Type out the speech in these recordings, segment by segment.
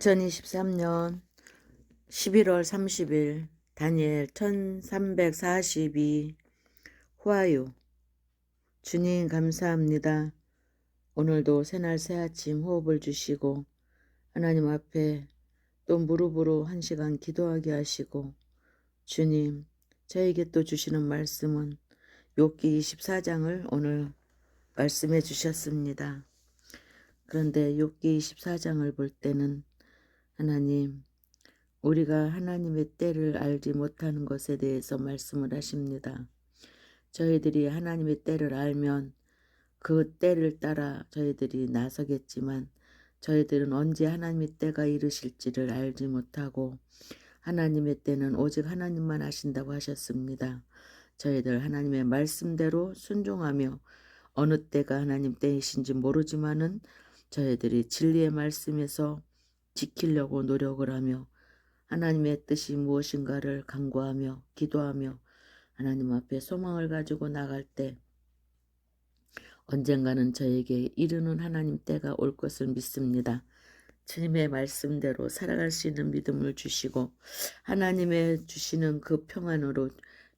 2023년 11월 30일 다니엘 1342 후아유 주님 감사합니다. 오늘도 새날 새아침 호흡을 주시고 하나님 앞에 또 무릎으로 한 시간 기도하게 하시고 주님 저에게 또 주시는 말씀은 욥기 24장을 오늘 말씀해 주셨습니다. 그런데 욥기 24장을 볼 때는 하나님, 우리가 하나님의 때를 알지 못하는 것에 대해서 말씀을 하십니다. 저희들이 하나님의 때를 알면 그 때를 따라 저희들이 나서겠지만 저희들은 언제 하나님의 때가 이르실지를 알지 못하고 하나님의 때는 오직 하나님만 하신다고 하셨습니다. 저희들 하나님의 말씀대로 순종하며 어느 때가 하나님 때이신지 모르지만은 저희들이 진리의 말씀에서 지키려고 노력을 하며 하나님의 뜻이 무엇인가를 간구하며 기도하며 하나님 앞에 소망을 가지고 나갈 때 언젠가는 저에게 이르는 하나님 때가 올 것을 믿습니다. 주님의 말씀대로 살아갈 수 있는 믿음을 주시고 하나님의 주시는 그 평안으로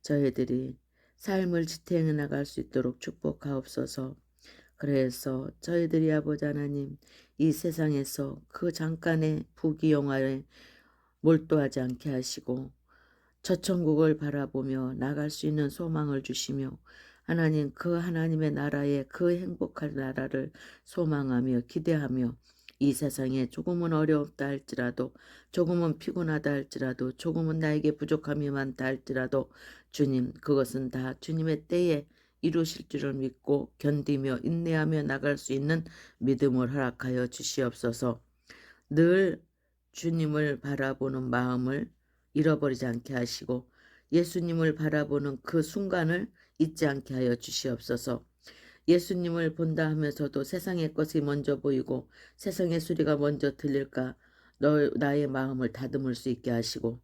저희들이 삶을 지탱해 나갈 수 있도록 축복하옵소서. 그래서 저희들이 아버지 하나님 이 세상에서 그 잠깐의 부귀영화에 몰두하지 않게 하시고 저 천국을 바라보며 나갈 수 있는 소망을 주시며 하나님 그 하나님의 나라의 그 행복한 나라를 소망하며 기대하며 이 세상에 조금은 어렵다 할지라도 조금은 피곤하다 할지라도 조금은 나에게 부족함이 많다 할지라도 주님 그것은 다 주님의 때에 이루실 줄을 믿고 견디며 인내하며 나갈 수 있는 믿음을 허락하여 주시옵소서. 늘 주님을 바라보는 마음을 잃어버리지 않게 하시고 예수님을 바라보는 그 순간을 잊지 않게 하여 주시옵소서. 예수님을 본다 하면서도 세상의 것이 먼저 보이고 세상의 소리가 먼저 들릴까 너 나의 마음을 다듬을 수 있게 하시고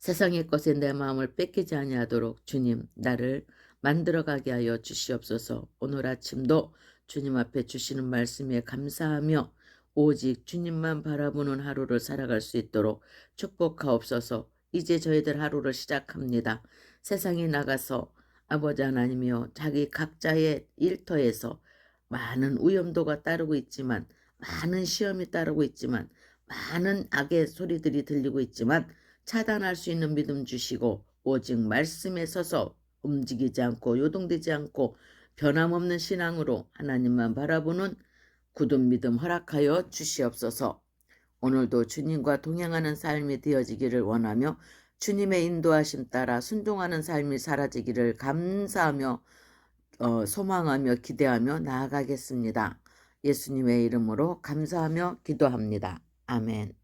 세상의 것에 내 마음을 뺏기지 아니하도록 주님 나를 만들어가게 하여 주시옵소서. 오늘 아침도 주님 앞에 주시는 말씀에 감사하며 오직 주님만 바라보는 하루를 살아갈 수 있도록 축복하옵소서. 이제 저희들 하루를 시작합니다. 세상에 나가서 아버지 하나님이여 자기 각자의 일터에서 많은 위험도가 따르고 있지만 많은 시험이 따르고 있지만 많은 악의 소리들이 들리고 있지만 차단할 수 있는 믿음 주시고 오직 말씀에 서서 움직이지 않고 요동되지 않고 변함없는 신앙으로 하나님만 바라보는 굳은 믿음 허락하여 주시옵소서. 오늘도 주님과 동행하는 삶이 되어지기를 원하며 주님의 인도하심 따라 순종하는 삶이 사라지기를 감사하며 어, 소망하며 기대하며 나아가겠습니다. 예수님의 이름으로 감사하며 기도합니다. 아멘.